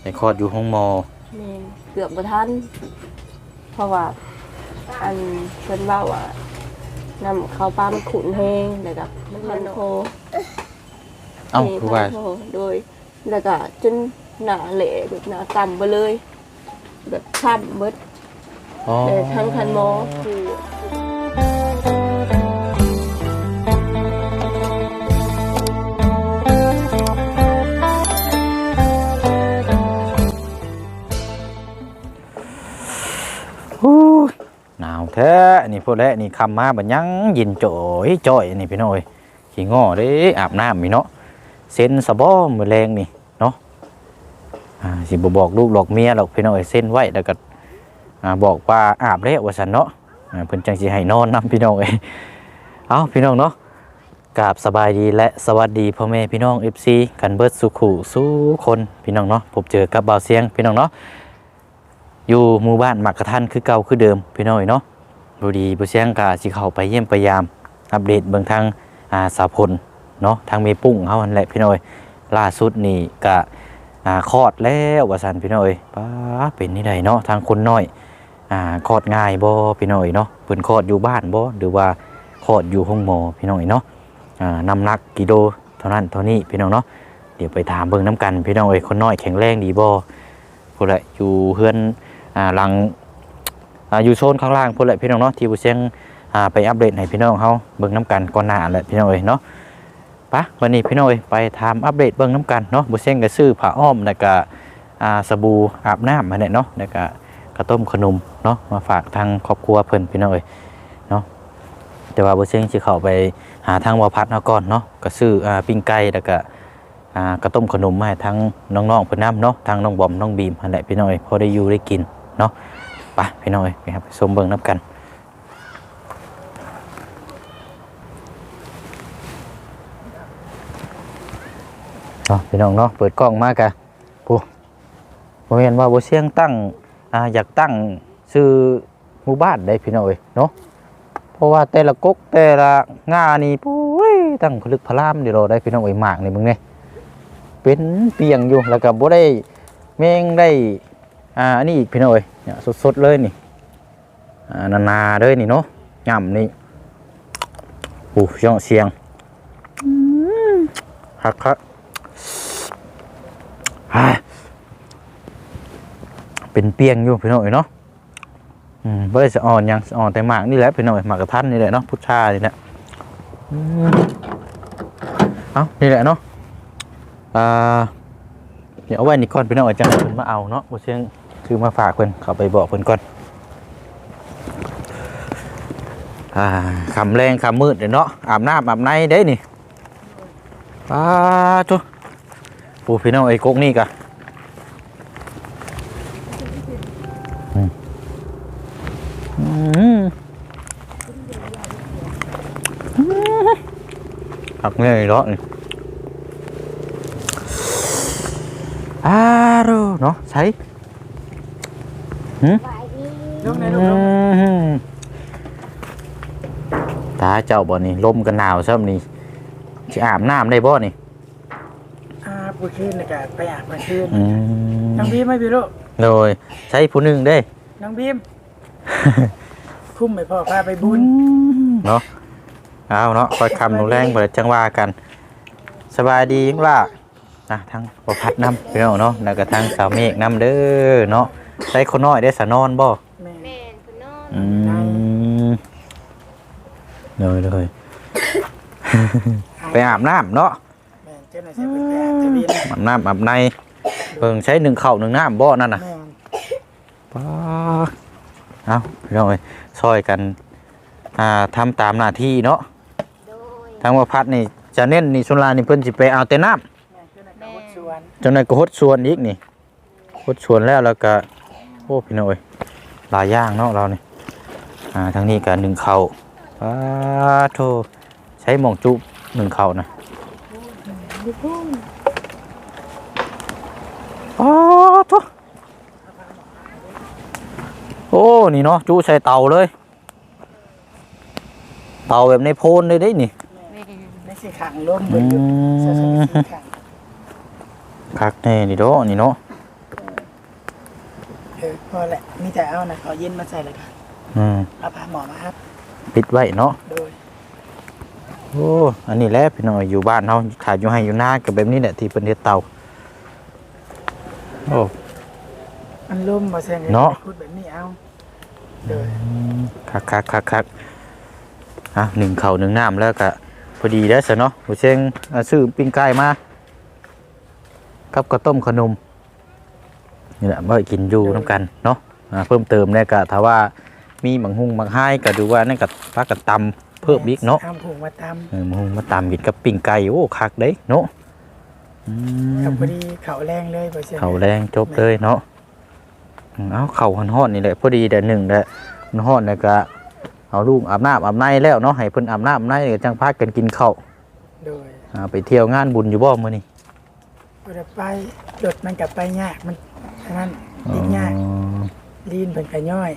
ไปคลอดอยู่ห้องหมอ แม่นเกือบบ่ทันเพราะว่าอันเพิ่นเว้าว่าน้ำข้าวปลามันขุ่นแห้งแล้วก็มันโคเอ้าคือว่าโอ้โดยแล้วก็จนหนาเหละแบบหนาต่ำไปเลย แบบช้ำเบิด อ๋อ เลยทั้งคันหมอคือฮู้ แท้นี่พวกแลนี่คำมาบัดยังยินโจ้ยจ้อยนี่พี่น้อยขี้ง้อเด้อาบน้ำมีเนาะเซ็นสะบ่มื้อแรงนี่เนาะอ่าสิบบอกลูกหลอกเมียหรอกพี่น้อยเซ็นไว้แล้วก็อ่าบอกว่าอาบแล้วว่าสันเนาะอ่าเพิ่นจังสิให้นอนนํพี่น้องเอ้ยเอาพี่น้องเนาะกราบสบายดีและสวัสดีพ่อแม่พี่น้อง FC กันเบิดสุขุสู้คนพี่น้องเนาะพบเจอกับบ่าวเสียงพี่น้องเนาะอยู่หมู่บ้านหมักกระทันคือเก่าคือเดิมพี่น้อยเนาะ บดีบุเชียงกาสิเข้าไปเยี่ยมพยายาม อัปเดตเบื้องทางอ่าสาวพลเนาะทางเมปุ้งเฮาหั่นแหละพี่น้อยล่าสุดนี่กะอ่าคลอดแล้วว่าซั่นพี่น้อยป้าเป็นนี่ใดเนาะทางคนน้อยอ่าคลอดง่ายบ่พี่น้อยเนาะเพิ่นคลอดอยู่บ้านบ่หรือว่าคลอดอยู่ห้องหมอพี่น้อยเนาะอ่าน้ำหนักกิโลเท่านั้นเท่านี้พี่น้องเนาะเดี๋ยวไปถามเบิ่งน้กันพี่น้องเอ้ยคนน้อยแข็งแรงดีบ่พุ่นแหละอยู่เฮือนอ่าหลัง อยู่โซนข้างล่างพุ่นแหละพี่น้องเนาะที่บุเชียงไปอัปเดตให้พี่น้องเขาเบิ่งน้ำกันก่อนหน้าแหละพี่น้องเอ้ยเนาะปะวันนี้พี่น้องเอ้ยไปทำอัปเดตเบิ่งน้ำกันเนาะบุเชียงก็ซื้อผ้าอ้อมแล้วก็อาสบู่อาบน้ำมาเนี่ยเนาะแล้วก็กระต้มขนมเนาะมาฝากทางครอบครัวเพิ่นพี่น้องเอ้ยเนาะแต่ว่าบุเชียงสิเข้าไปหาทางวาพัดเนาก่อนเนาะก็ซื้อปิ้งไก่แล้วก็กระต้มขนมมาให้ทั้งน้องๆเพิ่อนนํเนาะทางน้องบอมน้องบีมนั่นแหละพี่น้องเอ้ยพอได้อยู่ได้กินเนาะ ไปพี่น้อยไปครับไปชมเบิ่งน้ำกันเนาะพี่น้องเนาะเปิดกล้องมากะปูผมเห็นว่าบัเสียงตั้งอ่าอยากตั้งชื่อหมู่บ้านได้พี่น้อยเนาะเพราะว่าแต่ละก๊กแต่ละงานี่ปุ้ยตั้งพลึกพลามเดี๋ยวเราได้พี่น้องไอ้หมากนี่มึงเนี่ยเป็นเปียงอยู่แล้วก็บ่ได้แมงได้ อ่าอันนี้อีกพี่น้อยเนี่ยสดๆเลยนี่อ่านานาเลยนี่เนาะย่ำนี่โอ้ย่องเสียงฮักครับฮ่าเป็นเปียงอยู่พี่น้อยเนาะอืมเบอร์จะอ่อนยังอ่อนแต่หมากนี่แหละพี่น้อยหมากกระทันนี่แหละเนาะพุชานี่แหละอืมเอานี่แหละเนาะอ่าเดี๋ยวเอาไว้นี่ก่อนพี่น้องอาจารย์เพิ่นมาเอาเนาะบ่เชียง คือมาฝากเพิ่นเขาไปบอกเพิ่นก่อนอ่าคำแรงคำมืดเดี๋ยวเนาะอาบน้ำอาบในเด้นี่ป้าทุปูพี่น้องไอ้กกนี่กะอืมอืมอืมหักเงี้ยเนาะนี่อารูเนาะใช้ หืมลงในลูกลงอืมตาเจ้าบ่นี่ลมกันหนาวซ้ำนี่จะอาบน้ำได้บ่นี่อาบเมื่อคืนเลยกันไปอาบเมื่อคืนอืมน้องบีมไม่พี่ลูกโดยใช้ผู้หนึ่งได้น้องบีมคุ้มไปพ่อพาไปบุญเนาะเอาเนาะคอยคำหนูแรงเปิดจังว่ากัน สบายดีว่านะทั้งประพัดน้ำพี่น้องเนาะแล้วก็ทั้งสาวเมฆน้ำเด้อเนาะ ใช้คนน้อยได้สะนอนบ่แม่แม่นคือนอนอืมเลยเลยไปอาบน้ำเนาะแม่เจ้าหน้าที่ไปอาบทะเบียนอาบน้ำอาบในเพิ่งใช้หนึ่งเข่าวหนึ่งน้ำบ่นั่นน่ะแม่ป้าเอาพี่น้องเอ้ยช่วยกันอ่าทำตามหน้าที่เนาะโดยทางว่าพัดนี่จะเน้นนี่ชุนลานี่เพิ่นสิไปเอาแต่น้แม่เจ้าหน้าที่วัดสวนำจนนั้นก็ฮดสวนอีกนี่ฮดสวนแล้วแล้วก็โอ้พี่น้องเอ้ยหลายอย่างเนาะเรานี่อ่าทางนี้ก็หนึ่งเข่าวป้าโทใช้หมองจุหนึ่งเข่าวนะอ๋อทุโอ้นี่เนาะจูใส่เตาเลย เตาแบบในโพนเลยได้นี่แม่นไม่ใช่ขังล้มเบิ่งอยู่อืมเสื้อสีขังคักแน่นี่เนาะนี่เนาะ เออพอแหละมีแต่เอานะเขาเย็นมาใส่เลยค่ะอืมเอาผ้าหมอมาครับปิดไว้เนาะโดยโอ้อันนี้แหละพี่น้อยอยู่บ้านเฮาถ่ายอยู่ให้อยู่หน้ากับแบบนี้แหละที่เพิ่นเฮ็ดเตาโอ้มันล่มมาแซงเนาะ พูดแบบนี้เอาโดยคักคักคักคักอะหนึ่งเข่าวหนึ่งน้ำแล้วก็พอดีแล้วสิเนาะผู้เชงอะซื้อปิ้งไก่มากับข้าวต้มขนม นี่แหละมากินอยู่น้ำกันเนาะอ่าเพิ่มเติมเนี่ยก็ถ้าว่ามีบางหุงบางให้ก็ดูว่านั่นก็พักกันตำเพิ่มอีกเนาะทำผูกมาตเออบางหุงมาตำกินกับปิ้งไก่โอ้คักเด้เนาะอืำกับมพอดีเขาแรงเลยบ่เสียเขาแรงจบเลยเนาะอืมเอาเข่าหันหอดนี่แหละพอดีแต่หนึ่งแหละหันหอดเนี่ยก็เอาลูกอาบน้ำอาบในแล้วเนาะให้เพิ่นอาบน้ำอาบในเดี๋ยวจังพากันกินข้าวโดยอ่าไปเที่ยวงานบุญอยู่บ่มื้อนี้บ่ได้ไปรถมันกลับไปยากมัน อันนั้นยิ่งยากอ๋อลีนเพิ่นก็ย่อย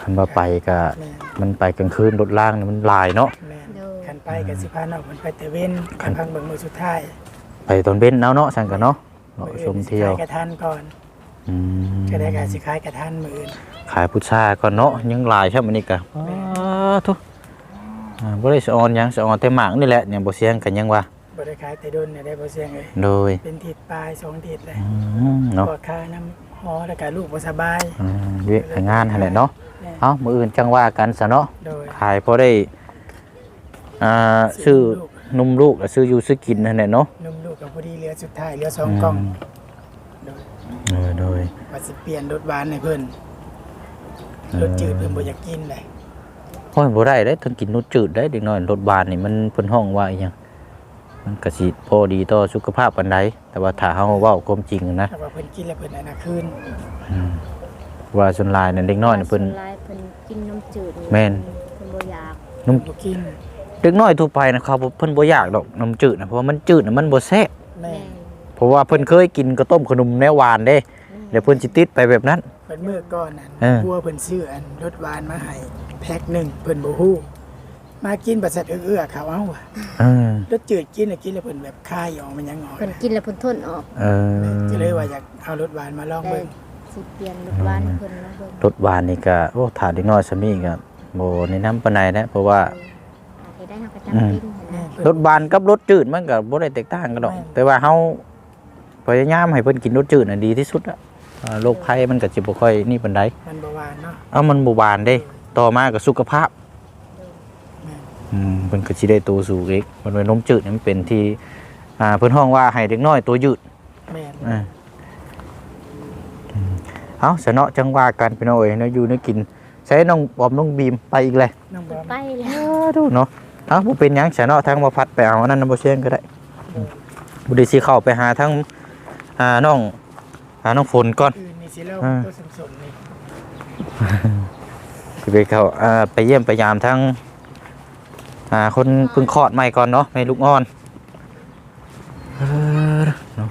คันว่าไปก็แม่นมันไปกลางคืนรถล่างนี่มันหลายเนาะแม่นโดยคันไปก็สิพาน้องเพิ่นไปแต่เว้นคัคันนพังเบิ่งมื้อสุดท้าย ไปตอนเบ้นเอาเนาะสั่งกันเนาะเลาะชมเที่ยวมื้ออื่นสิขายกระทันก่อนอืมก็ได้ก็สิขายกระทันมื้ออื่นขายพุทราก่อนเนาะยังหลายใช่มื้อนี้ก็อ้าทุอ่าบ่ได้สะออนหยังสะออนแต่หมากนี่แหละยังบ่เสียงกันยังว่า บ่ได้ขายแต่ดนเนี่ยได้บ่เสียงเลยโดยเป็นทิศปลายสองทิศเลยอืมเนาะปวดขาน้ำหอแล้วก็ลูกบ่สบายอืมเวียกงานหั่นแหละเนาะแม่เอ้ามื้ออื่นจังว่ากันซะเนาะโดยขายพอได้อ่าซื้อนุ่มลูกแล้วซื้ออยู่ซื้อกินนั่นแหละเนาะนมลูกกับพอดีเหลือสุดท้ายเหลือสองกล่องโดยเออโดยว่าสิเปลี่ยนรถหวานให้เพิ่นรถจืดเพิ่นบ่อยากกินเลย โอ้ยบ่ได้เด้ทั้งกินนุดจืดได้เด็กน้อยรถบานนี่มันเพิ่นห้องว่าอีหยัง มันก็สิพอดีต่อสุขภาพปานใดแต่ว่าถ้าเฮาเว้าความจริงนะถ้าว่าเพิ่นกินแล้วเพิ่นอันน่ะคืนอืมว่าส่วนหลายนั่นเด็กน้อยนี่เพิ่น ส่วลายเพิ่นกินนมจืดแม่น เพิ่นบ่อยากนุ่มบ่กินเด็กน้อยทั่วไปนะเขาเพิ่นบ่อยากดอกนมจืดนะเพราะว่ามันจืดน่ะมันบ่แซ่บแม่แม่เพราะว่าเพิ่นเคยกินข้าวต้มขนมแนวหวานเด้เดี๋ยวเพิ่นสิติดไปแบบนั้น เพิ่นมื้อก่อนนั่นเออ กลัวเพิ่นซื้ออันรถหวานมาให้แพ็คหนึงเพิ่นบ่ฮู้ มากินบัดสัตว์เอื้อๆเขาเอาว่ะเออรถจืดกินแล้วกินแล้วเพิ่นแบบคายออกมันยังออกเพิ่นกินแล้วเพิ่นทนออกเออก็เลยว่าอยากเอารถหวานมาลองได้เบิ่งสิเปลี่ยนรถหวานให้เพิ่นมาเบิ่งรถหวานนี่ก็โอ้ถ้าเด็กน้อยซะมีก็บ่แนะนำปานใดนะเพราะว่า อาจจะได้เฮาก็จำเป็นนะรถบานกับรถจืดมันก็บ่ได้แตกต่างกันดอกแต่ว่าเฮาพยายามให้เพิ่นกินรสจืดน่ะดีที่สุดอะอ่าโรคภัยมันก็สิบ่ค่อยนี่ปานใดมันบ่หวานเนาะ เอ้ามันบ่บานเด้ ต่อมาก็สุขภาพอืม เพิ่นก็สิได้ตัวสูงอีกมันเป็นนมจืดนี่มันเป็นที่อ่าเพิ่นฮ้องว่าให้เด็กน้อยตัวยืดแม่นอ่าอืมเอ้าสนเนาะจังว่ากันพี่น้องเอ้ยเนาะอยู่เนาะกินใช้น้องบอมน้องบีมไปอีกเลยน้องบอมไปแล้วดูเนาะเอ้าบ่เป็นหยังสนเนาะทางบ่พัดไปเอาอันนั้นน่ะบ่เชียงก็ได้บุรีสิเข้าไปหาทั้งอ่าน้องหาน้องฝนก่อนอื่นนี่สิเล่าอ่าตัวสมๆนี่สิไปเข้าอ่าไปเยี่ยมไปยามทั้ง อ่าคนเพิ่งคลอดใหม่ก่อนเนาะแม่ลูกอ่อนเออเนาะ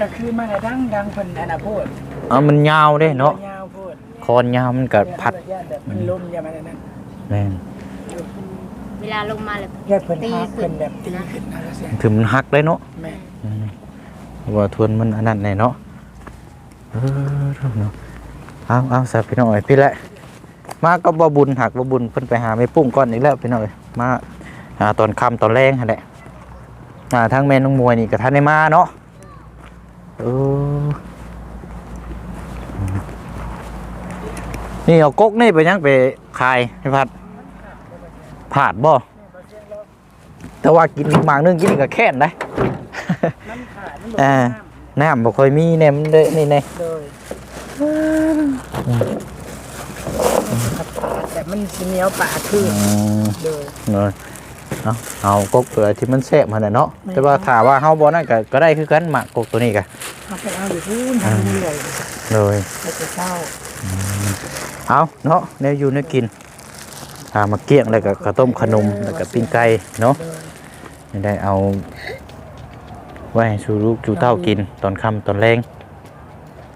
ก็คือมันน่ะดังดังเพิ่นอันน่ะโพดเอามันยาวเด้เนาะยาวโพดคอนยาวมันก็พัดญาติแบบมันลมอย่ามันอันนั้นแม่นเวลาลงมาแล้วญาติเพิ่นฮักเพิ่นแบบตีขึ้นนะแล้วเสียงถึงมันหักเลยเนาะแม่อืมเพราะว่าทวนมันอันนั้นแน่เนาะเออเนาะเอาเอาสับพี่น้องเอ้ยพี่แหละ มาก็บ่บุญหักบ่บุญเพิ่นไปหาไม่ปุ้งก่อนอีกแล้วพี่น้องเอ้ยมาหาตอนค่ำตอนแรงหั่นแหละอ่าทางแม่น้องมวยนี่ก็ทันได้มาเนาะเออนี่เอากกนี่ไปยังไปขายให้พัดผาดบ่แต่ว่ากินอีกหมากนึงกินอีกก็แค้นได้น้ำขาดมันบ่อ่าน้น้ำบ่ค่อยมีแน่มันเลยนี่แน่ำโดยขับขาดแต่ มันสิเหนียวปากคืออืมโดยเนาะเอาเอากกเปลือที่มันแซ่บมันน่ะเนาะไม่ แต่ว่าถามว่าเฮาบ่นั่นก็ก็ได้คือกันหมากกกตัวนี้ก็เอาไปเอาอยู่พูนทางเรื่อยเลยไปจะเศร้าเอาเนาะแนวอยู่แนวกินหามาเกี้ยงแล้วก็ข้าวต้มขนมแล้วก็ปิ้งไก่เนาะโดยไม่ได้เอา ไว้ให้สู่ลูกสู่เต้ากินตอนค่ำตอนแรง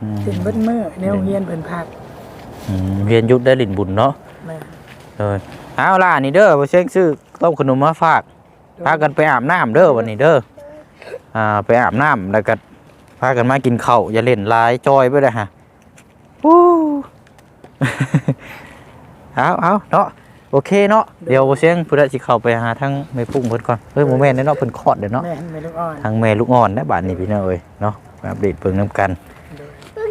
อืมเป็นเบิดมือแนวเฮียนเพิ่นพักอืมเวียนยุดได้หลินบุญเนาะแม่ เลยเอาล่ะนี่เด้อบ่เช็คซื้อต้มขนมมาฝากพากันไปอาบน้ำเด้อวันนี้เด้ออ่าไปอาบน้ำแล้วก็พากันมากินข้าวอย่าเล่นหลายจอยไปเลยฮะวู้เอาเอาเนาะโอเคเนาะเดี๋ยวบ่เสียงผู้ใดสิเข้าไปหาทางแม่ปุ้งเพิ่นก่อนเฮ้ยบ่แม่นแน่เนาะเพิ่นคลอดเด้อเนาะแม่นไม่ลูกอ่อนทางแม่ลูกอ่อนนะบาดนี้พี่น้องเอ้ยเนาะมาอัปเดตเพิ่งนํกัน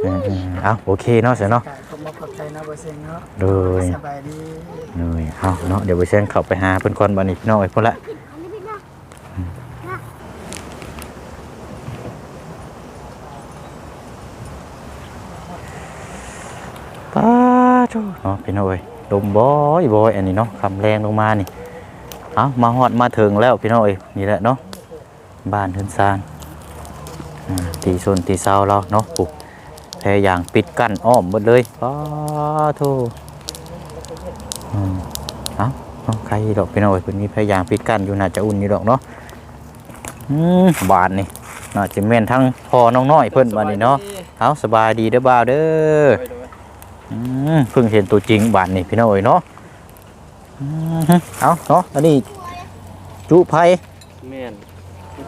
เออๆเอาโอเคเนาะเสียเนาะ กายผมมาขอบใจนะบ่เซ็งเนาะโดยสบายดีเลยเอาเนาะเดี๋ยวไปเชิญเข้าไปหาเพิ่นก่อนบัดนี้พี่น้องไอ้พุ่นละป้าจ้เนาะพี่น้องเอ้ยลมบ่อยบ่อยอันนี้เนาะคำแรงลงมานี่เอามาฮอดมาถึงแล้วพี่น้องเอ้ยนี่แหละเนาะบ้านเฮือนซานอ่าตีโซนตีเซาเราเนาะปุ๊บแพ รอย่างปิดกั้นอ้อมหมดเลยป้าโธอืมเอ้าเอาใครดอกพี่น้อยเพิ่นมีพยายามปิดกั้นอยู่น่าจะอุ่นอยู่ดอกเนาะอืมบานนี่น่าจะแม่นทั้งพ่อน้องน้อยเพิ่นบานนี่เนาะเอาสบายดีเด้อบ่าวเด้ออืมเพิ่งเห็นตัวจริงบานนี่พี่น้อยเนาะอืมเอาเนาะอันนี้จุไผแม่น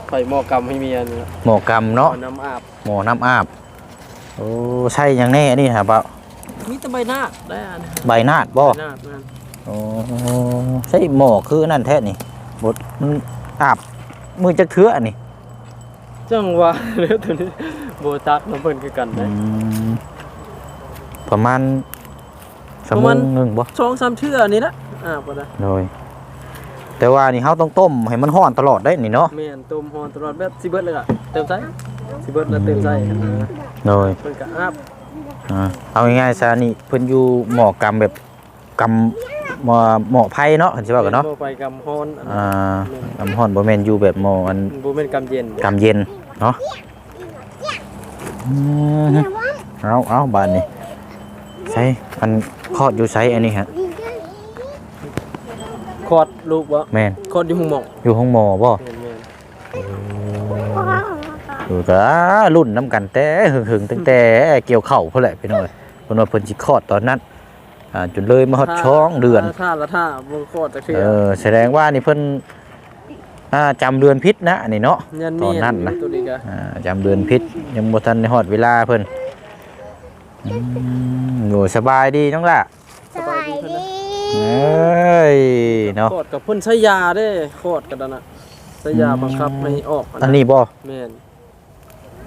ไฟหม้อกำให้เมียนี่ล่ะหมอกรรมเนาะเอาน้ำอาบหมอน้ำอาบ โอ้ใช่หยังแน่อันนี้ฮะบ่าวมีแต่ใบหน้าได้อันใบนาดบ่ใบหน้านั่นโอ้ใช่หมอคือนั่นแท้นี่บดมันอาบมือจักเทื่ออันนี้จังว่าเรื่องตัวนี้โบตักน้ำเพิ่นคือกันได้อืมประมาณสประมมาณงหนึ่งบ่สองสามเทื่อนี่นะอาบบ่ได้โดยแต่ว่านี่เฮาต้องต้มให้มันร้อนตลอดได้นี่เนาะ แม่นต้มฮอนตลอดแบบสิเบิดเลยอะเติมใส่ สิเบิดแล้วเติมใส่อ่าโดยเพิ่นก็อาบอ่าเอาง่ายๆซะนี่เพิ่นอยู่หมอกรรมแบบกรรมหมอหมอไผ่เนาะเห็นสิว่ากันเนาะบ่ไปกำฮอนอันนั้นอ่ากำร้อนบ่แม่นอยู่แบบหมออันบ่แม่นกำเย็นกำเย็นเนาะอืมเอาเอาบานนี่ใช่อันคลอดอยู่ไสอันนี้ฮะคลอดลูกบ่แม่นคลอดอยู่ห้องหมออยู่ห้องหมอบ่แม่นแม่ นอยู่ก็รุ่นน้ำกันแต่หึงๆตั้งแต่เกี่ยวเข่าเพื่อแหละพี่น้องเอ้ยเพิ่นว่าเพิ่นสิคลอดตอนนั้นอ่าจนเลยมาฮอดช่องเดือน ท่าละท่าบ่คลอดจักเทื่เอออแสดงว่านี่เพิ่นอ่าจำเดือนพิษนะอันนี้เนาะยันตมีอนนั้นนะ ตัวนี้ก็อ่าจำเดือนพิษยังบ่ทันได้ฮอดเวลาเพิ่นอืมโอ้สบายดีน้องล่ะสบายดีเอ้ยเนาะคลอดกับเพิ่นใช้ยาเด้คลอดกันนั่นน่ะใช้ยาบังคับให้ออกอันนี้บ่แม่น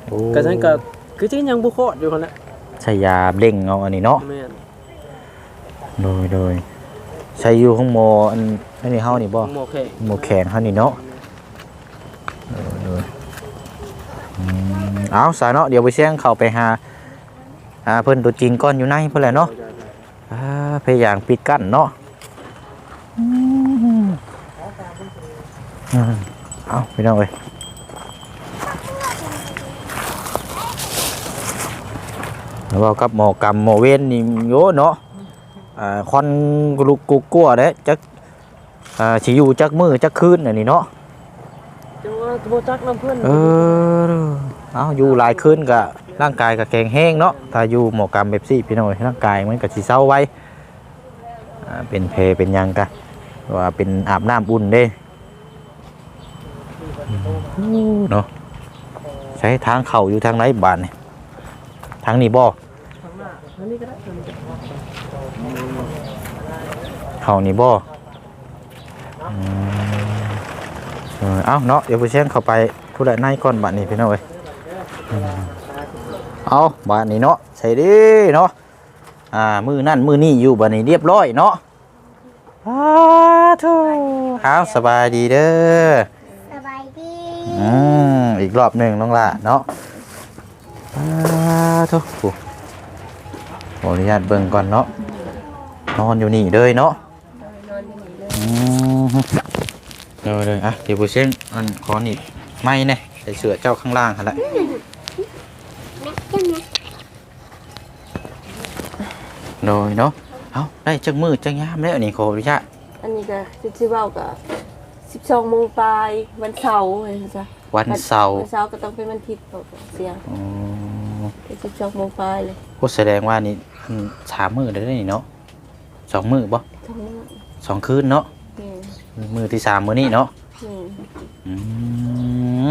โอ้ก็ฉันก็คือจริงยังบ่คลอดอยู่หั่นแหละใช้ยาเร่งเอาอันนี้เนาะแม่นโดยโดยใช้อยู่ห้องหมออันอันนี้เฮานี่บ่หมอแขกหมอแขนเฮานี่เนาะอืมเอาสายเนาะเดี๋ยวไปเสี่ยงเข้าไปหาอ่าเพิ่นตัวจริงก่อนอยู่ในเพิ่นแหละเนาะอ่าพยายามปิดกั้นเนาะอืมอืมเอาไปน้องเอ้ย แล้วว่ากับหมอกรรมหมอเวนนี่โยเนาะอ่าควันกลุกกุกกัวเด้จักอ่าสิอยู่จักมือจักคืนอันนี้เนาะจังว่าบ่จักน้ำเพิ่นเออเอาอยู่หลายคืนก็ร่างกายก็แข็งแห้งเนาะถ้าอยู่หมอกรรมแบบซี่พี่น้อยร่างกายมันก็สิเศร้าไว้อ่าเป็นเพเป็นหยังกะว่าเป็นอาบน้ำอุ่นเด้อืมเนาะใช้ทางเข่าอยู่ทางไหนบ้านนี่ทางนี้บ่ข้างหน้า อันนี้ก็ได้อันนี้ก็ได้เข่านี่บ่อืมเออเอาเนาะเดี๋ยวไปเชียงเข้าไปผู้ใดในก่อนบ้านนี้พี่น้อยอืมเอาบ้านนี้เนาะใส่ดีเนาะอ่ามือนั่นมือนี่อยู่บันนี้เรียบร้อยเนาะอ้าทูเอาสบายดีเด้อ สบายดีอืมอีกรอบหนึ่งน้องละเนาะอ้าทูโอ้ ขออนุญาตเบิ่งก่อนเนาะนอนอยู่นี่เลยเนาะอืมเดี๋ยวเลยอะเดี๋ยวบุเชงอันขอหนีบไม่เนี่ยใส่เสื้อเจ้าข้างล่างหั่นแหละโดยเนาะเอาได้จักมือจักยามแล้วนี่ขออนุญาตอันนี้ก็สิสิเว้าก็12โมงปลายวันเสาร์เห็นจ้ะวันเสาร์วันเสาร์ก็ต้องเป็นวันอาทิตย์ตกเสียงอ๋อเป็น12โมงปลายเลยก็แสดงว่านี่ อืมสามมือได้วนี่เนาะสองมือบ่ทั้งนั้นสองคืนเนาะแม่นมือที่สามมือนี่เนาะแม่นอื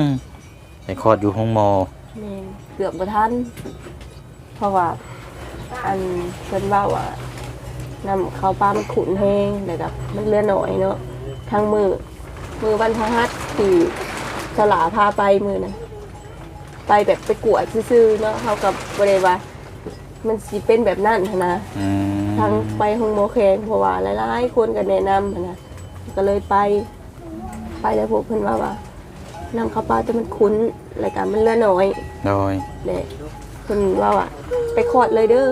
มไปคลอดอยู่ห้องหมอแม่นเกือบบ่ทันเพราะว่าอันเพิ่นเว้าว่าน้ำเขาปลามันขุ่นแห้งแล้วก็มันเรือหน่อยเนาะทางมือมือวันพฤหัสที่สลาพาไปมือนะไปแบบไปกวดซื่อๆเนาะเขากับบ่ได้ว่า มันสิเป็นแบบนั้นหั้นนะอืมทางไปห้องโมเคงเพราะว่าหลายๆคนก็แนะนำหั้นนะก็เลยไป ไปแล้วพวกเพิ่นว่าว่าน้ำข้าวปลาจะมันคุ้นรายการมันเลือน้อย โดย เนี่ยเพิ่นว่าว่าไปคลอดเลยเด้อ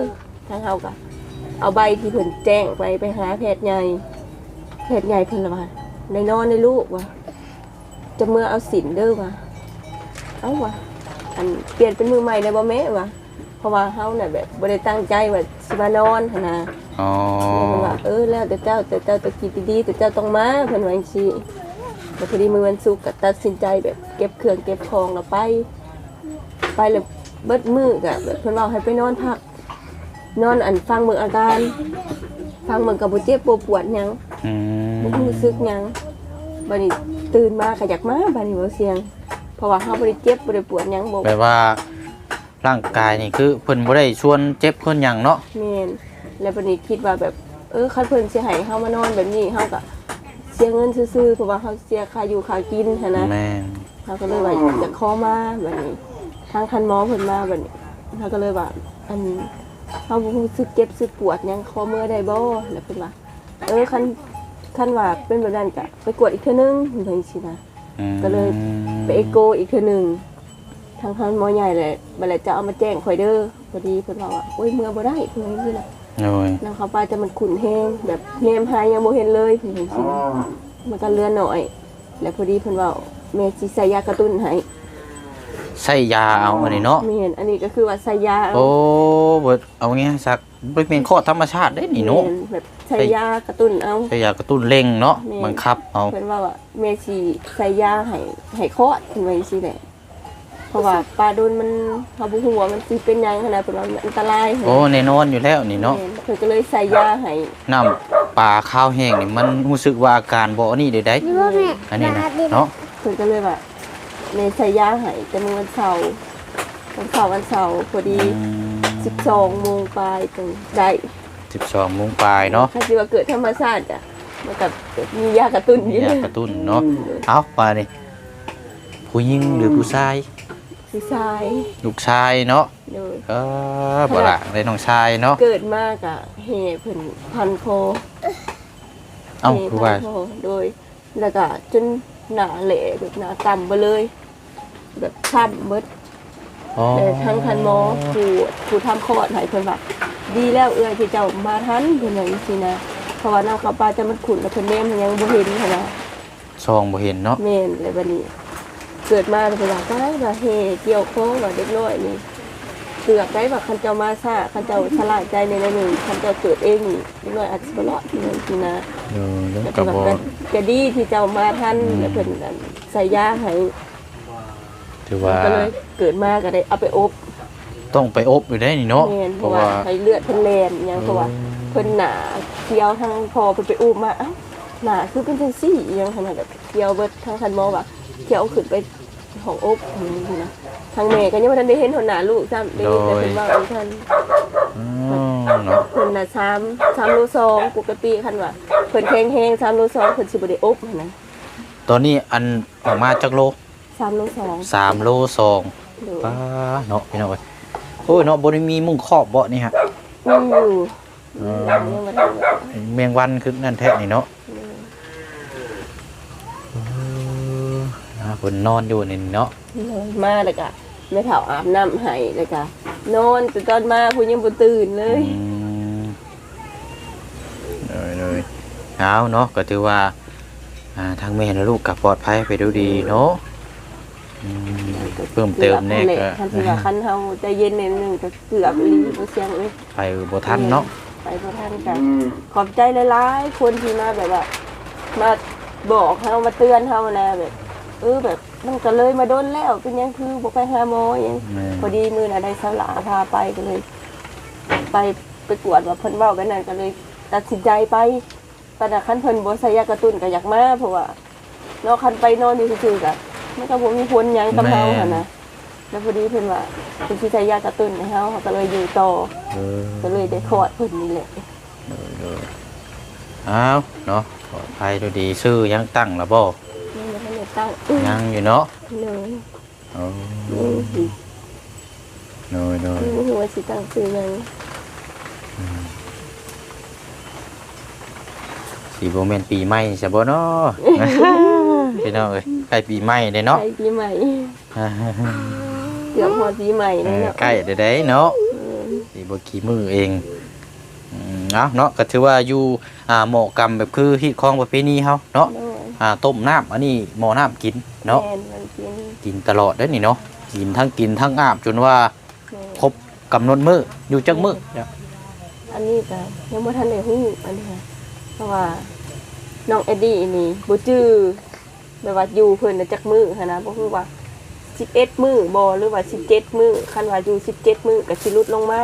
ทางเฮาก็เอาใบที่เพิ่นแจ้งไปไปหาแพทย์ใหญ่แพทย์ใหญ่เพิ่นละว่าในนอนในลูกว่าจะเมื่อเอาสินเด้อว่าเอ้าว่าอันเปลี่ยนเป็นมือใหม่ได้บ่แม่ว่า เพราะว่าเฮาน่ะแบบบ่ได้ตั้งใจว่าสิมานอนหันนะอ๋อเพิ่นว่าเออแล้วแต่เจ้าแต่เจ้าต้องคิดดีๆแต่เจ้าต้องมาเพิ่นว่าจังซี่แล้วพอดีมือวันศุกร์ก็ตัดสินใจแบบเก็บเครื่องเก็บของแล้วไป ไปเลยเบิดมือกะแบบเพิ่นว่าให้ไปนอนพัก นอนอันฟังเมืองอาการ ฟังเมืองกับบ่เจ็บบ่ปวดหยังอืมบ่รู้สึกหยังบัดนี้ตื่นมาก็อยากมาบัดนี้บ่เสียง เพราะว่าเฮาบ่ได้เจ็บบ่ได้ปวดหยังบ่ แปลว่า ร่างกายนี่คือเพิ่นบ่ได้ชวนเจ็บคนหยังเนาะแม่นแล้วบัดนี้คิดว่าแบบเออคันเพิ่นสิให้เฮามานอนแบบนี้เฮาก็เสียเงินซื่อๆเพราะว่าเฮาเสียค่าอยู่ค่ากินหันนะแม่นเขาก็เลยว่าจะขอมาแบบนี้ ทางคันหมอเพิ่นมาแบบนี้เขาก็เลยว่าอันเขาบ่รู้สึกเจ็บสึกปวดหยังคอเมื่อได้บ่แล้วเพิ่นว่าเออคันคันว่าเป็นแบบนั้นก็ไปกวดอีกเทื่อนึงเพิ่นว่าจังซี่นะอืมก็เลยไปเอ็กโกอีกเทื่อนึง ทางคันหมอใหญ่เลยบัดแล้วจะเอามาแจ้งข่อยเด้อพอดีเพิ่นว่าว่าโอ้ยเมื่อบ่ได้เพิ่นว่าจังซี่นะโดยนางเขาไปแต่มันขุ่นแห้งแบบเนมหายยังบ่เห็นเลยเพิ่นว่าจังซี่นะมันก็เลือนหน่อย แล้วพอดีเพิ่นว่าแม่สิใส่ยากระตุ้นให้ใส่ยาเอาอันนี้เนาะไม่เห็นอันนี้ก็คือว่าใส่ยาเอาโอ้บ่เอาไงสักบ่เป็นข้อธรรมชาติได้นี่เนาะแม่แบบใส่ยากระตุ้นเอาใส่ยากระตุ้นเร่งเนาะแม่บังคับเอาเพิ่นว่าว่าแม่สิใส่ยาให้ให้คลอดเพิ่นว่าจังซี่แหละ เพราะว่าปลาโดนมันเฮาบ่ฮู้ว่ามันสิเป็นหยังขนาดเพิ่นว่ามันอันตรายโอ้แน่นอนอยู่แล้วนี่เนาะแม่เพิ่นก็เลยใส่ยาให้น้ำปลาข้าวแห้งนี่มันรู้สึกว่าอาการบ่อันนี้ได้ได้นี่ว่าแม่อันนี้นะเนาะเพิ่นก็เลยว่าแม่ใส่ยาให้แต่มื้อวันเสาร์วันเสาร์วันเสาร์พอดีอืม12โมงปลายถึงได้12โมงปลายเนาะถ้าสิว่าเกิดธรรมชาติอะมันก็มียากระตุ้นอยู่ยากระตุ้นเนาะเอาปลานี่ผู้หญิงหรือผู้ชาย ผู้ชายลูกชายเนาะโดยเออบ่ละได้น้องชายเนาะเกิดมากอะเฮเพิ่นพันโคเอ้าเฮคือพัว่านโคโดยแล้วก็จนหนาเหละแบบหนาต่ำไปเลย แบบช้ำเบิดอ๋อแต่ทั้งคันหมอผู้ผู้ทำคลอดให้เพิ่นว่าดีแล้วเอื้อยที่เจ้ามาทันเพิ่นว่าจังซี่นะเพราะว่าน้ำข้าวปลาจะมันขุ่นแล้วเพิ่นแนมมันยังบ่เห็นหั้นนะซองบ่เห็นเนาะแม่นเลยบัดนี้ เกิดมาเพิ่นว่าตายว่าเฮเกี่ยวโค้งว่าเด็กน้อยนี่เกือบได้ว่าคันเจ้ามาซ่าคันเจ้าฉลาดใจในนั้นหนึ่งคันเจ้าเกิดเองนี่เด็กน้อยอาจสิบ่รอดที่นั่นสินะเออแล้วแล้วก็ก็บ่แบบก็ดีที่เจ้ามาทันแล้วเพิ่นนั่นใส่ยาให้ถือว่าก็เลยเกิดมาก็ได้เอาไปอบต้องไปอบอยู่ได้นี่เนาะแม่นเพเพราะราะว่าว่าให้เลือดเพิ่นแล่นหยังเพราะว่าเพิ่นหนาเคี้ยวทั้งพอเพิ่นไปอุ้มมาเอ้าหนาคือเป็นจังซี่อีหยังขนาดแบบเคี้ยวเบิดทั้งคันหมอว่าเคี้ยวขึ้นไป ของอบอย่างนี้นะทางแม่ก็ยังบ่ทันได้เห็นหัวหน้าลูกซ้ำได้ยินแต่เพิ่นเว้าอีกท่านอืมเนาะเพิ่นน่ะ3 3โล2ปกติคันว่าเพิ่นแข็งแรง3โล2เพิ่นสิบ่ได้อบหั้นนะตอนนี้อันออกมาจากโล3โล2สามโลสองโดยป้าเนาะพี่น้องเอ้ยโอ้ยเนาะบ่ได้มีมุ้งครอบบ่นี่ฮะมีอยู่ยังบ่ทันเมียงวันคือนั่นแท้นี่เนาะเอออ่า เพิ่นนอนอยู่นี่เนาะเลยมาแล้วก็แม่เฒ่าอาบน้ำให้แล้วก็นอนแต่ตอนมาผู้ยังบ่ตื่นเลยอืมเลยเลยเอาเนาะก็ถือว่าอ่าทางแม่และลูกก็ปลอดภัยไปดูดีเนาะอืมเพิ่มเติมแน่เกือบก็คันที่ว่าคันเฮาใจเย็นนิดนึงก็เกือบอีหลีบ่เสียงเอ้ยไปบ่ทันเนาะ ไปบ่ทันกันขอบใจหลายๆคนที่มาแบบว่า มาบอกเฮามาเตือนเฮานะแบบ เออแบบมันก็เลยมาโดนแล้ว เป็นหยังคือบ่ไปหาหมอหยังแม่ พอดีมื้อน่ะได้สลาพาไปก็เลย ไปไปกวดว่าเพิ่นเว้ากันนั่นก็เลย ตัดสินใจไปปานน่ะคันเพิ่นบ่ใส่ยากระตุ้นก็อยากมาเพราะว่าเนาะคันไปนอนอยู่ซื่อๆก็มันก็บ่มีผลหยังกับเฮาหั่นนะแล้วพอดีเพิ่นว่าเพิ่นสิใช้ยากระตุ้นให้เฮาเขาก็เลยอยู่ต่อเออก็เลยได้คลอดเพิ่นนี่แหละอ้าวเนาะปลอดภัยดูดีชื่อยังตั้งละบ่ นี่มันให้ได้ตั้งอื้อยังอยู่เนาะเลยโอ้อื้อสิโดยโดยนี่หัวสิตั้งชื่อหยังสีโบเมนปีใหม่ใช่บ่เนาะพี่น้องเอ้ยใกล้ปีใหม่เลยเนาะใกล้ปีใหม่เกือบฮอดปีใหม่เอเลยอเนาะใกล้ได้ได้เนาะสีบ่ขี้มือเองอืมเนาะเนาะก็ถือว่าอยู่อ่าเหมาะกรรมแบบคือฮิตของประเพณีเฮาเนาะโดย อ่าต้มน้ำอันนี้หม้อน้ำกินเนาะแม่นมันกินกินตลอดได้อนี่เนาะกินทั้งกินทั้งอาบจนว่าแม่นครบกำหนดมื้ออยู่จักมื้อเนี่ยอันนี้ก็ยังบ่ทันได้ฮู้อันนี้ค่ะเพราะว่าน้องเอ็ดดี้นี่บ่จื้อแบบว่าอยู่เพิ่นน่ะจักมื้อหันนะบ่ฮู้ว่า11มื้อบ่หรือว่า17มื้อคันว่าอยู่17มื้อก็สิลดลงมา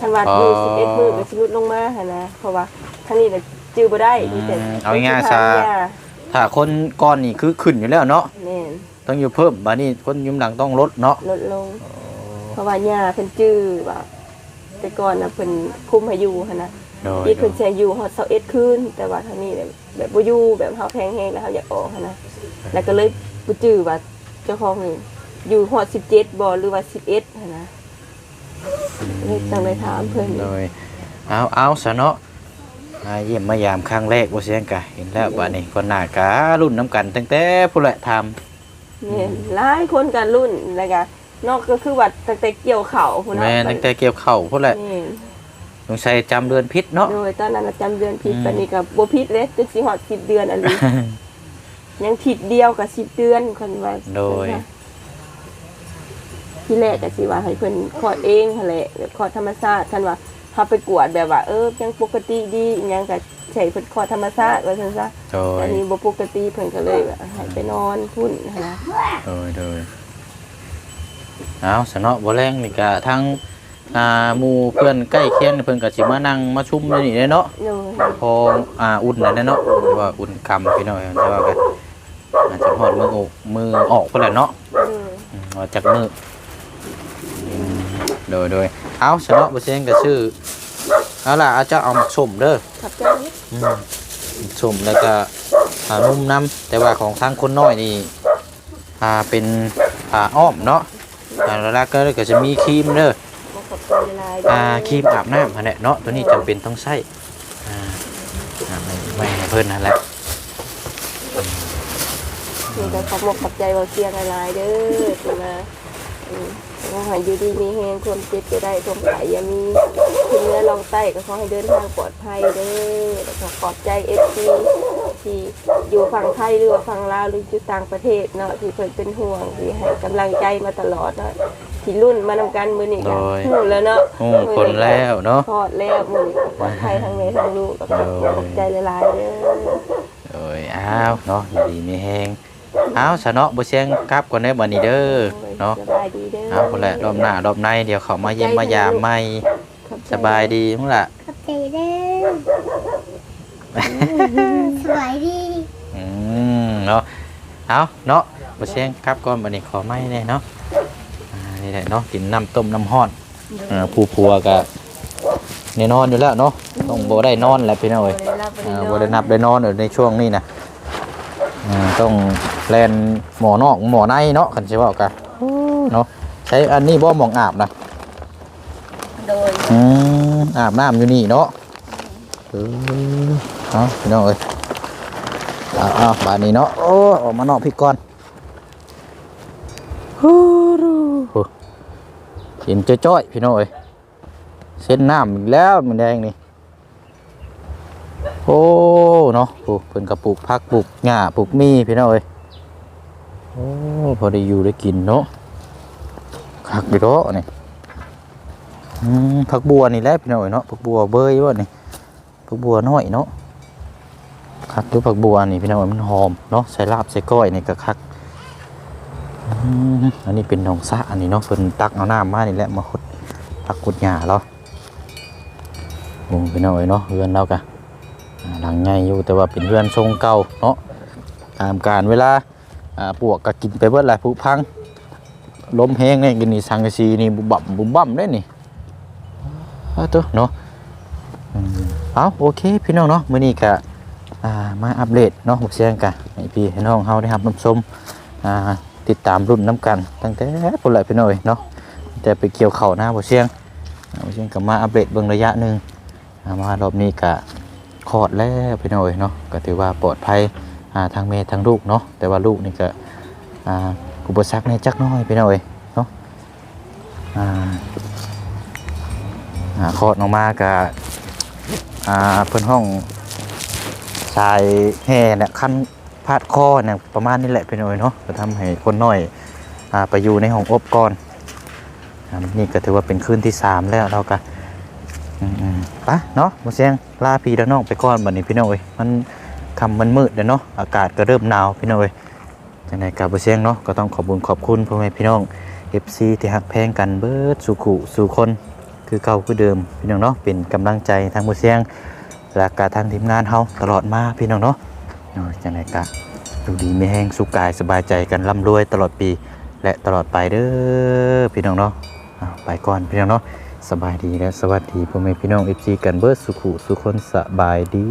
คันว่าอยู่11มื้อก็สิลดลงมาหันนะเพราะว่าทางนี้น่ะ จื้อบ่ได้มีแต่เอาง่ายๆซะทงยาถ้าคนก้อนนี่คือขึ้นอยู่แล้วเนาะแม่นต้องอยู่เพิ่มบัดนี้คนยุมหลังต้องลดเนาะลดลง เพราะว่าย่าเพิ่นจื้อว่าแต่ก่อนน่ะเพิ่นคุมให้อยู่หันนะโดยอีกเพิ่นสิให้อยู่ฮอด21คืนแต่ว่าทางนี้แบบแบบบ่อยู่แบบเฮาแข็งแรงแล้วเฮาอยากออกหันนะแล้วก็เลยบ่จื้อว่าเจ้าของนี่อยู่ฮอด17บ่หรือว่า11หันนะเลยต้องเลยถามเพิ่นโดยเอาเอาซะเนาะ มาเยี่ยมมายามครั้งแรกบ่เสียงกะเห็นแล้วบัดนี้คนหน้าการุ่นน้ำกันตั้งแต่ผู้ละทำ เนี่ยหลายคนกันรุ่นแล้วก็นอกก็คือว่าตั้งแต่เกี่ยวข้าวพุ่นน่ะแม่ตั้งแต่เกี่ยวเข้าวผู้ละนี่สงสัยจำเดือนพิษเนาะ โดยตอนนั้นน่ะจำเดือนผิดอืม ปานนี้ก็บ่ผิดเลยจนสิฮอด10เดือนอันนี้ ยังผิดเดียวกับ10เดือนคนว่าโดย ที่แรกก็สิว่าให้เพิ่นคลอดเองหั่นแหละแบบคลอดธรรมชาติท่านว่า เฮาไปกวดแบบว่า เออยังปกติดีอิหยังก็ใช้เพิ่นคลอดธรรมชาติว่าซั่นซะโดย อันนี้บ่ปกติเพิ่นก็เลยว่าให้ไปนอนพุ่นหั้นนะ โดยโดยเอาสนอบ่แรงนี่ก็ทั้งอ่าหมู่เพื่อนใกล้เคียงนี่เพิ่นก็สิมานั่งมาชุมอยู่นี่เด้เนาะ โดยพออ่าอุ่นแล้วเนาะหรือว่าอุ่นคำพี่น้อยแต่ว่าก็อาจจะฮอดมือออกมือออกพุ่นแหละเนาะโดยอืมว่าจากมืออืมโดยโดย เอาสนอบ่เสียงก็ชื่อเอาล่ะเอาเจ้าเอาหมักส้มเด้อขับใจอืมสมแล้วก็อ่านุ่มน้ำแต่ว่าของทางคนน้อยนี่อ่าเป็นอ่าอ้อมเนาะอ่าแล้วก็ก็จะมีครีมเด้อบ่ขับใจหลายอ่าครีมอาบน้ำหั่นแหละเนาะตัวนี้จำเป็นต้องใช้อ่าอ่าไม่ไม่ให้เพิ่นนั่นแหละนี่ก็ขอบมกขับใจบ่เสียงหลายๆเด้อที่มาอืมข อให้อยู่ดีมีแฮงความเจ็บจะได้ความไข้อย่ามีขึ้นเนื้อลองไต้ก็ขอให้เดินทางปลอดภัยเด้อแล้วก็ขอบใจ FC ที่อยู่ฝั่งไทยหรือว่าฝั่งลาวหรืออยู่ต่างประเทศเนาะที่เพิ่นเป็นห่วงที่ให้กำลังใจมาตลอดเนาะที่รุ่นมานำกันมื้อนี้ก็ฮู้แล้วเนาะโอ้คนแล้วเนาะทอดแล้วมื้อนี้ก็ปลอดภัยทั้งแม่ทั้งลูกก็ขอบขอบใจหลายๆเด้อโอ้ยอ้าวเนาะอยู่ดีมีแฮง อ้าวสะเนาะบ่เสียงกลับก่อนเด้อบัดนี้เด้อเนาะ สบายดีเด้อเอาพุ่นแหละรอบหน้ารอบในเดี๋ยวเขามาเยี่ยมมายามใหม่ขอบใจสบายดีมั้งล่ะขอบใจเด้อสบายดีอืมเนาะเอาเนาะบ่เสียงครับก่อนบัดนี้ขอไม้แน่เนาะอ่านี่แหละเนาะกินน้ำต้มน้ำห้อนเออผู้พัวก็แน่นอนอยู่แล้วเนาะต้องบ่ได้นอนแหละพี่น้อยบ่ได้รับอ่าบ่บ่ได้ได้นนัอบนได้นอนอยู่ในช่วงนี้นะอ่า ต้องแล่นหมอนอกหมอในเนาะคันสิเว้ากันเนาะใช้อันนี้บ่หมองอาบนะโดยอืมอาบน้ำอยู่นี่เนาะเออเอาพี่น้องเอ้ยเอาเอาบานนี้เนาะโอ้ออกมานอกพี่ก่อนฮู้รูโอ้กินจ้อยๆพี่น้องเอ้ยเส้นน้ำอีกแล้วมันแดงนี่ โอ้เนาะโอ้เพิ่นกระปลูกผักปลูกหญ้าปลูกมีพี่น้องเอ้ยโอ้พอได้อยู่ได้กินเนาะคักไปเนาะนี่อืมผักบัวนี่แหละพี่น้อยเนาะผักบัวเบยว่านี่ผักบัวน้อยเนาะคักดูผักบัวนี่พี่น้อยมันหอมเนาะใส่ลาบใส่ก้อยนี่ก็คักอันนี้เป็นหนองสะอันนี้เนาะเพิ่นตักเอาน้ำมานี่แหละมาขดตักขุดหญ้าเราโอ้พี่น้อยเนาะเรือนเรากะอ่า หลังใหญ่อยู่แต่ว่าเป็นเรือนทรงเก่าเนาะตามการเวลาปวกก็กินไปเบิดแหละผุพังล้มแห้งเนี่ยกินนี่สังกะสีนี่บุบบั่มบุบบั่มได้นี่เอาตัวเนาะเอาโอเคพี่น้องเนาะมื้อนี้ก็มาอัปเดตเนาะบ่เสียงกันให้พี่ให้น้องเฮาได้รับน้ำส้มติดตามรุ่นน้ำกัน ตั้งแต่พุ่นหละพี่น้อยเนาะแต่ไปเกี่ยวเข่าหน้าบ่เสียงบ่เสียงก็มาอัปเดตเบิ่งระยะหนึงอ่ามารอบนี้ก็ คลอดแล้วพี่น้อยเนาะก็ถือว่าปลอดภัยทางแม่ทางลูกเนาะแต่ว่าลูกนี่ก็อุปสรรคในจักน้อยพี่น้อยเนาะอ่าอ่าคลอดออกมาก็อ่าเพิ่นห้องชายแห่เนี่ยคันพาดคอเนี่ยประมาณนี้แหละพี่น้อยเนาะก็ทำให้คนน้อยอไปอยู่ในห้องอบก่อนนี่ก็ถือว่าเป็นคืนที่สามแล้วเราก็ อืมๆไปเนาะบ่เสียงลาพี่และน้องไปก่อนบัดนี้พี่น้อยมันคำมันมืดแล้วเนาะอากาศก็เริ่มหนาวพี่น้อยจังไดกับบ่เสียงเนาะก็ต้องขอบคุญขอบคุณพ่อแม่พี่น้อง FC ที่ฮักแพงกันเบิดสู่ขู่สู่คนคือเก่าคือเดิมพี่น้องเนาะเป็นกำลังใจทางบ่เสียงและกาทางทีมงานเฮาตลอดมาพี่น้องเนาะเนาะจังไดกะดูดีไมีแห้งสุขกายสบายใจกันร่ำรวยตลอดปีและตลอดไปเด้อพี่น้องเนาะไปก่อนพี่น้องเนาะ สบายดีและสวัสดีพ่อแม่พี่น้องเอฟซีกันเบิดสุขุสุคนสบายดี